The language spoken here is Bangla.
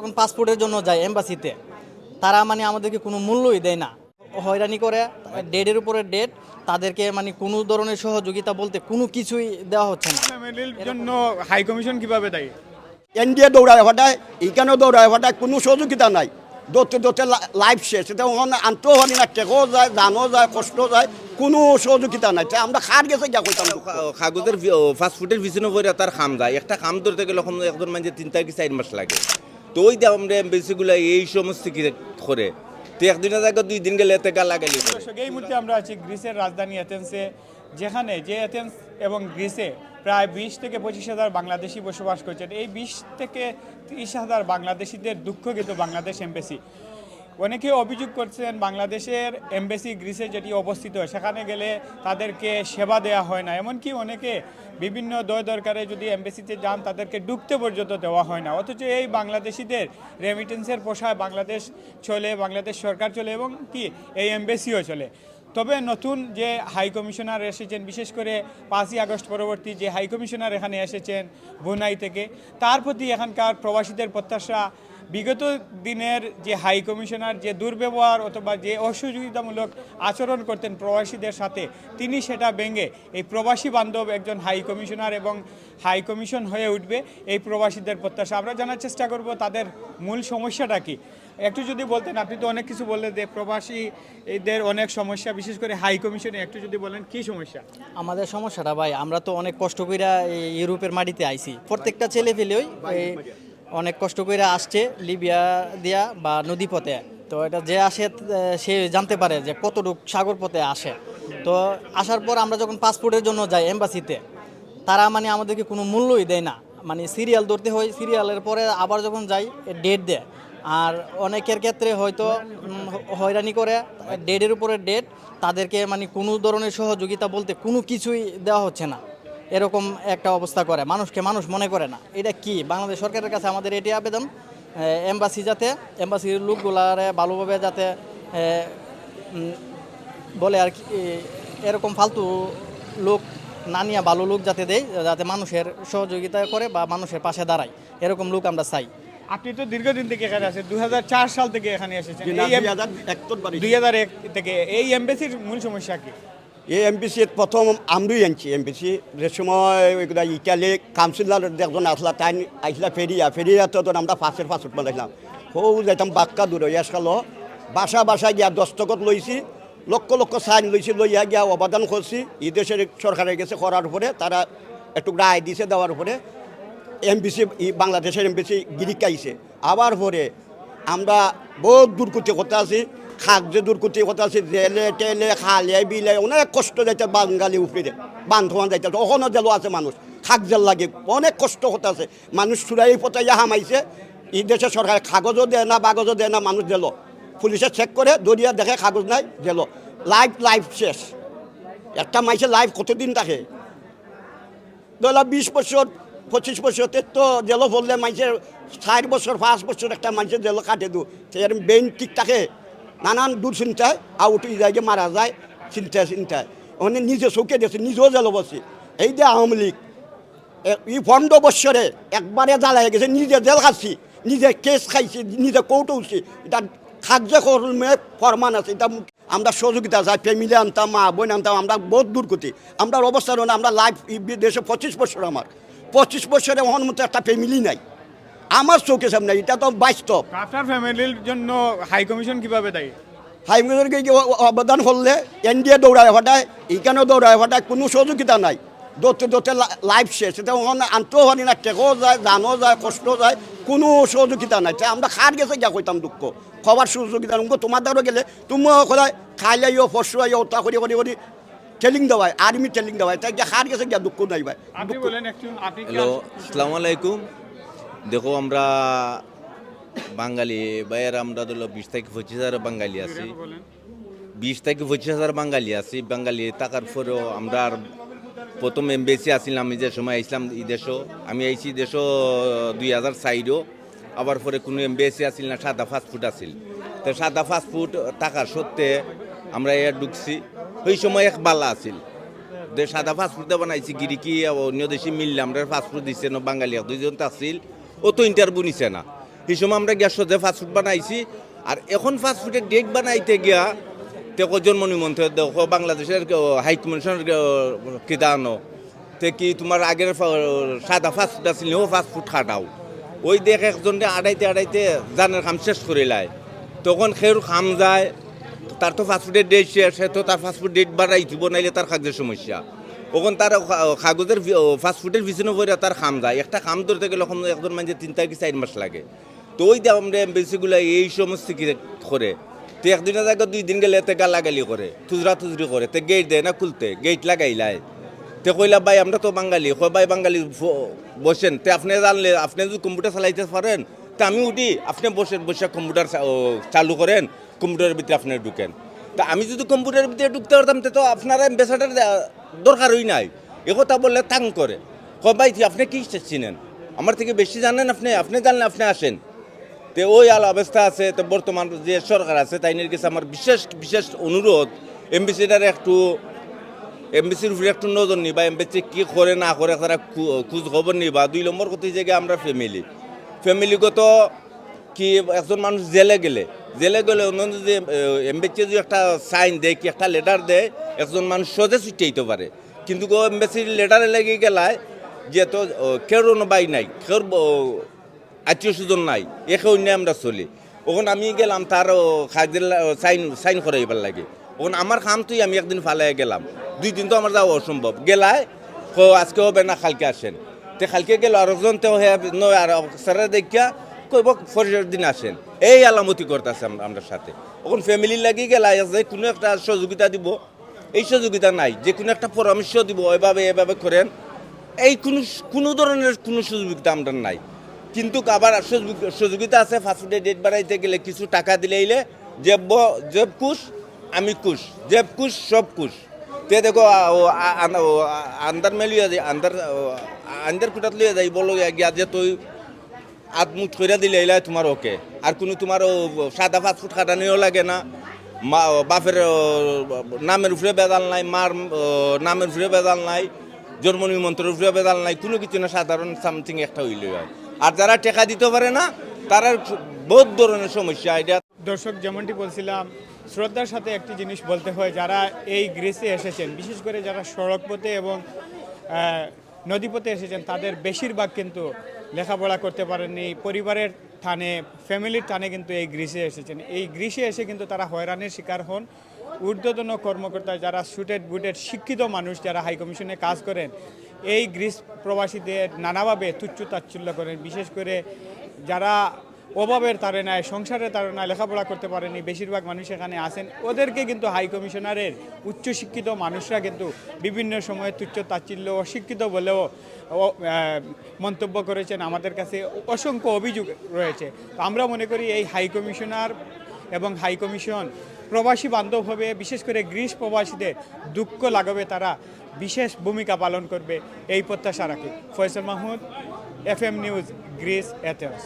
যখন পাসপোর্টের জন্য যায় এম্বাসিতে তারা মানে আমাদেরকে কোনো মূল্যই দেয় না। হয়রানি করে ডেটের উপরে ডেট তাদেরকে মানে কোনো ধরনের সহযোগিতা বলতে কোনো কিছুই দেওয়া হচ্ছে না। জন্য হাই কমিশন কীভাবে দায়ী? এনডিএ দৌড়ায় হঠাৎ এইখানেও দৌড়ায় হঠাৎ কোনো সহযোগিতা নাই। দৌড়তে দৌড়তে লাইফ শেষ। এটা ওখানে আনতেও না টেকও যায় জানও যায় কষ্ট যায় কোনো সহযোগিতা নাই। তা আমরা খাট গেছে গিয়া কইতাম কা- কাগজের ফাস্টফুডের পিছনে পরে তার খাম যায়। একটা খাম ধরতে গেলে এখন একজন মানুষের তিন থেকে চার মাস লাগে। তো ওই দাম রে এমবেসিগুলো এই সমস্ত কি করে? তো একদিন জায়গা দুই দিন গেলে এতে গালা গেলি এই মুহূর্তে আমরা আছি গ্রিসের রাজধানী এথেন্সে যেখানে যে এথেন্স এবং গ্রিসে প্রায় বিশ থেকে পঁচিশ হাজার বাংলাদেশি বসবাস করছেন। এই বিশ থেকে তিরিশ হাজার বাংলাদেশিদের দুঃখ কিন্তু বাংলাদেশ এমবেসি। অনেকে অভিযোগ করছেন বাংলাদেশের এমবেসি গ্রিসে যেটি অবস্থিত, সেখানে গেলে তাদেরকে সেবা দেওয়া হয় না। এমনকি অনেকে বিভিন্ন দয় দরকারে যদি এমবেসিতে যান, তাদেরকে ডুবতে পর্যন্ত দেওয়া হয় না। অথচ এই বাংলাদেশিদের রেমিটেন্সের পোষায় বাংলাদেশ চলে, বাংলাদেশ সরকার চলে এবং কি, এই এমবেসিও চলে। তবে নতুন যে হাই কমিশনার এসেছেন, বিশেষ করে পাঁচই আগস্ট পরবর্তী যে হাই কমিশনার এখানে এসেছেন বুনাই থেকে, তার প্রতি এখানকার প্রবাসীদের প্রত্যাশা বিগত দিনের যে হাই কমিশনার, যে দুর্ব্যবহার অথবা যে অসহযোগিতামূলক আচরণ করতেন প্রবাসীদের সাথে, তিনি সেটা ভেঙে এই প্রবাসী বান্ধব একজন হাই কমিশনার এবং হাই কমিশন হয়ে উঠবে এই প্রবাসীদের প্রত্যাশা। আমরা জানার চেষ্টা করব তাদের মূল সমস্যাটা কি। একটু যদি বলতেন, আপনি তো অনেক কিছু বললেন যে প্রবাসীদের অনেক সমস্যা, বিশেষ করে হাই কমিশনে একটু যদি বলেন, কি সমস্যা? আমাদের সমস্যাটা ভাই, আমরা তো অনেক কষ্ট এই ইউরোপের মাটিতে আইছি। প্রত্যেকটা ছেলে পেলেই অনেক কষ্ট করে আসছে লিবিয়া দিয়া বা নদী পথে তো এটা যে আসে সে জানতে পারে যে কতটুক সাগর পথে আসে। তো আসার পর আমরা যখন পাসপোর্টের জন্য যাই এম্বাসিতে, তারা মানে আমাদেরকে কোনো মূল্যই দেয় না। মানে সিরিয়াল ধরতে হয়, সিরিয়ালের পরে আবার যখন যাই ডেট দেয়। আর অনেকের ক্ষেত্রে হয়তো হয়রানি করে ডেটের উপরে ডেট তাদেরকে মানে কোনো ধরনের সহযোগিতা বলতে কোনো কিছুই দেওয়া হচ্ছে না। এরকম একটা অবস্থা করে। মানুষকে মানুষ মনে করে না। এটা কি? বাংলাদেশ সরকারের কাছে আমাদের এটি আবেদন। এম্বাসি যাতে এম্বাসির লোকগুলারে ভালোভাবে যাতে বলে আর কি এরকম ফালতু লোক না নিয়ে ভালো লোক যাতে দেয় যাতে মানুষের সহযোগিতা করে বা মানুষের পাশে দাঁড়ায়। এরকম লোক আমরা চাই। আপনি তো দীর্ঘদিন থেকে এখানে আছেন দুই হাজার চার সাল থেকে এখানে এসেছেন। দুই হাজার এক থেকে এই এমবেসির মূল সমস্যা কি? এই এমপিসি প্রথম আমরাই আনছি এম এমপিসি যে সময় ইটালি কাউন্সিলর একজন আসলা তাই আইসলা ফেরিয়া ফেরিয়া তো আমরা ফাঁসের ফাঁসত বানাইলাম হৌ যাইতাম বাক্কা দূর হইয়া আসলো বাসা বাসা গিয়া দস্তখত লইছি লক্ষ লক্ষ সাইন লইছি লইয়া গিয়া অবদান করছি এই দেশের সরকারের গেছে করার পরে তারা একটু রায় দিছে দেওয়ার উপরে এম পরে এমবিসি বাংলাদেশের এম এমবিসি গিরিকাইছে আবার পরে আমরা বহুত দূর করতে করতে আছি। খাক যে দূরকুতি করতে আছি জেলে টেলে, খালে, বিলে, অনেক কষ্ট যাইতে বাঙালি উপরে বান্ধবান যাইতে ওখানে জেলো আছে মানুষ, খাক জেল লাগে, অনেক কষ্ট করতে আছে, মানুষ চুরাই পতাইয়া হামাইছে এই দেশে সরকার কাগজও দেয় না, বাগজও দেয় না, মানুষ জেলো। পুলিশে চেক করে, দরিয়া দেখে কাগজ নাই, জেলো। লাইফ লাইফ শেষ। একটা মাইসে লাইফ কতদিন থাকে? ধরলাম বিশ বছর, পঁচিশ বছর, তো জেলো বললে মানুষের ষাট বছর, পাঁচ বছর একটা মানুষের জেলো কাটে দু বেইন ঠিক থাকে? নানান দূর চিন্তায় আউট হয়ে যায়, যে মারা যায়, চিন্তায় চিন্তায়। ওখানে নিজে চৌকে দিয়েছে, নিজেও জেলো বসে এই যে আওয়ামী লীগ এই পনেরো বছরে একবারে জ্বালাই গেছে, নিজে জেল খাচ্ছি, নিজে কেস খাইছি, নিজে কোর্টে উঠছি এটা খাদ্য কর্মে ফরমান আছে, এটা আমরা সহযোগিতা চাই ফ্যামিলি আনতাম, মা, বোন আনতাম, আমরা বহুত দূর করতে আমরা অবস্থা আমরা লাইফ দেশে পঁচিশ বছর আমার। পঁচিশ বছরে ওখান মতো একটা ফ্যামিলি নাই। আমার চোখে সামনে এটা তো বাস্তব। আপনার ফ্যামিলির জন্য হাই কমিশন কীভাবে দায়ী? হাইমুদেরকে অবদান করলে? এনডিএ দৌড়ায় হঠাৎ এইখানেও দৌড়ায় হঠাৎ কোনো সহযোগিতা নাই। দৌড়তে দৌড়তে লাইফ শেষ। এটা ওখানে আনতেও না টেকও যায় জানও যায় কষ্ট যায় কোনো সহযোগিতা নাই। আমরা খার গেছে গিয়া কইতাম দুঃখ। খবর সহযোগিতা উনকো তোমার দ্বারা গেলে তুমিও আইও ফসু আইও তা করি করি করি ট্রেলিং দেওয়ায় আর্মি ট্রেলিং দেওয়ায়। তাই গিয়া খার গেছে গিয়া দুঃখ নাই ভাই। আপনি বলেন একটু আপনি কি হ্যালো আসসালামু আলাইকুম। দেখো আমরা বাঙালি, বাইরে আমরা ধরো বিশ থেকে পঁচিশ হাজার বাঙালি আছি। বিশ থেকে পঁচিশ হাজার বাঙালি আছি, বাঙালি টাকার পরেও আমরা আর প্রথম এমবেসি আসছিলাম আমি যে সময় আইসলাম এই দেশও। আমি আইছি দেশও দুই হাজার সাইডও আবার পরে কোনো এমবেসি আসিল না, সাদা ফাস্টফুড আসিল। তো সাদা ফাস্টফুড টাকার সত্ত্বে আমরা এর ঢুকছি, ওই সময় এক বালা আসিল। সাদা ফাস্টফুড বানাইছি, গিরিকি অন্য দেশে মিললে আমরা ফাস্টফুড দিচ্ছে না বাঙালি দুইজন তো আসিল। ও তো ইন্টারভিউ নিছে না। সেই সময় আমরা গ্যাস সজ্জে ফাস্টফুড বানাইছি, আর এখন ফাস্টফুডের ডেট বানাইতে গিয়া তে কজন মনিমন্ত্রী দেখো বাংলাদেশের হাই কমিশনের কিদানো তে কি তোমার আগের সাদা ফাস্টফুড আছিল, ও ফাস্টফুড খাটাও। ওই দেখ একজনকে আড়াইতে আড়াইতে জানের কাম শেষ করে লাই। তখন খের খাম যায়, তার তো ফাস্টফুডের ডেট সে তো তার ফাস্টফুড ডেট বাড়াই দিব, নাইলে তার কাগজের সমস্যা। ওখান তার কাগজের ফাস্টফুডের পিছনে পড়ে তার খাম যায়। একটা খাম ধরতে গেলে একজন মানে তিন তারিখ চার মাস লাগে। তো ওই দাম এমবেসিগুলো এই সমস্ত কি করে। তো একদিনের জায়গায় দুই দিন গেলে তে গালাগালি করে তুজরা তুজরি করে, তে গেট দেয় না খুলতে গেট লাগাইলাই তে কইলা, ভাই, আমরা তো বাঙালি। কয়, ভাই, বাঙালি বসেন। তে আপনি জানলে, আপনি যদি কম্পিউটার চালাইতে পারেন, তা আমি উঠি, আপনি বসেন, বসে কম্পিউটার চালু করেন, কম্পিউটারের ভিতরে আপনি ঢুকেন। তা আমি যদি কম্পিউটারের ভিতরে ঢুকতে পারতাম, তে তো আপনারা এম্বাসাডার দরকারই নাই। এ কথা বললে তাং করে। কয়, ভাই আপনি কি চিনেন আমার থেকে বেশি জানেন আপনি? আপনি জানলে আপনি আসেন। তে ওই আল অবস্থা আছে, তো বর্তমান যে সরকার আছে তাইনের কাছে আমার বিশেষ বিশেষ অনুরোধ, এমবিসিটার একটু, এমবিসির উপরে একটু নজর নিবা, এমবিসি কি করে না করে তারা খোঁজ খবর নিবা। দুই নম্বর কথা জায়গায় আমরা ফ্যামিলি ফ্যামিলিগত কি, একজন মানুষ জেলে গেলে জেলে গেলে অন্য যদি এমবিসি যদি একটা সাইন দেয় কি একটা লেটার দেয়, একজন মানুষ সহজে ছুটিয়ে পারে। কিন্তু এমবিসির লেটারে লেগে গেলায় যে তো কেউ বাই নাই কেউ আত্মীয় স্বজন নাই একে অন্য আমরা চলি। ওখানে আমি গেলাম তার খাদ্যের সাইন সাইন করাইবার লাগে। ওখানে আমার খাম তুই, আমি একদিন ফালাই গেলাম। দুই দিন তো আমার যাওয়া অসম্ভব। গেলায়, কো, আজকে হবে না, কালকে আসেন। তে কালকে গেল আর একজন তো হে, নয়, আর স্যারের দেখিয়া কইব ফরিজের দিন আসেন। এই আলামতি করতেছে আমরা সাথে। ওখানে ফ্যামিলির লাগি গেলাই যে কোনো একটা সহযোগিতা দিব। এই সহযোগিতা নাই। যে কোনো একটা পরামর্শ দিব, এভাবে এভাবে করেন। এই কোনো কোনো ধরনের কোনো সুযোগিতা আমরা নাই। কিন্তু আবার সহযোগিতা আছে ফাস্টফুডে ডেট বাড়াইতে গেলে কিছু টাকা দিলেইলে জেব ব- জেব কুশ, আমি কুশ। জেব কুশ, সব কুশ। তে দেখো আন্দার মেলিয়া যায়, আন্দার আন্দার কুটাত লিয়ে যাই বলো গিয়া যে তুই আদমুট করে দিলে এলাই তোমার ওকে। আর কোনো তোমার সাদা ফাস্টফুড খাটানিও লাগে না। মা বাপের নামের উপরে বেদাল নাই, মার নামের উপরে বেদাল নাই, জন্ম নিমন্ত্রণের উপরে বেদাল নাই, কোনো কিছু না, সাধারণ সামথিং একটা হইলে হয় আর যারা টেকা দিতে পারে না, তারা বহুত ধরনের সমস্যা, এটা দর্শক, যেমনটি বলছিলাম, শ্রদ্ধার সাথে একটি জিনিস বলতে হয়, যারা এই গ্রিসে এসেছেন, বিশেষ করে যারা সড়ক পথে এবং নদীপথে এসেছেন, তাদের বেশিরভাগ কিন্তু লেখাপড়া করতে পারেননি, পরিবারের থানে ফ্যামিলির থানে কিন্তু এই গ্রিসে এসেছেন। এই গ্রিসে এসে কিন্তু তারা হয়রানির শিকার হন। ঊর্ধ্বতন কর্মকর্তা যারা সুটেড বুটেড শিক্ষিত মানুষ যারা হাইকমিশনে কাজ করেন, এই গ্রিস প্রবাসীদের নানাভাবে তুচ্ছ তাচ্ছল্য করেন। বিশেষ করে যারা অভাবের তাড়নায় সংসারের তাড়নায় লেখাপড়া করতে পারেনি, বেশিরভাগ মানুষ এখানে আসেন ওদেরকে কিন্তু হাই কমিশনারের উচ্চশিক্ষিত মানুষরা কিন্তু বিভিন্ন সময়ে তুচ্ছ তাচ্ছিল্য, অশিক্ষিত বলেও মন্তব্য করেছেন। আমাদের কাছে অসংখ্য অভিযোগ রয়েছে। তো আমরা মনে করি এই হাই কমিশনার এবং হাই কমিশন প্রবাসী বান্ধব হবে, বিশেষ করে গ্রিস প্রবাসীদের দুঃখ লাগবে তারা বিশেষ ভূমিকা পালন করবে। এই প্রত্যাশা রাখি। Faisal Mahmud F M news, Greece, Athens.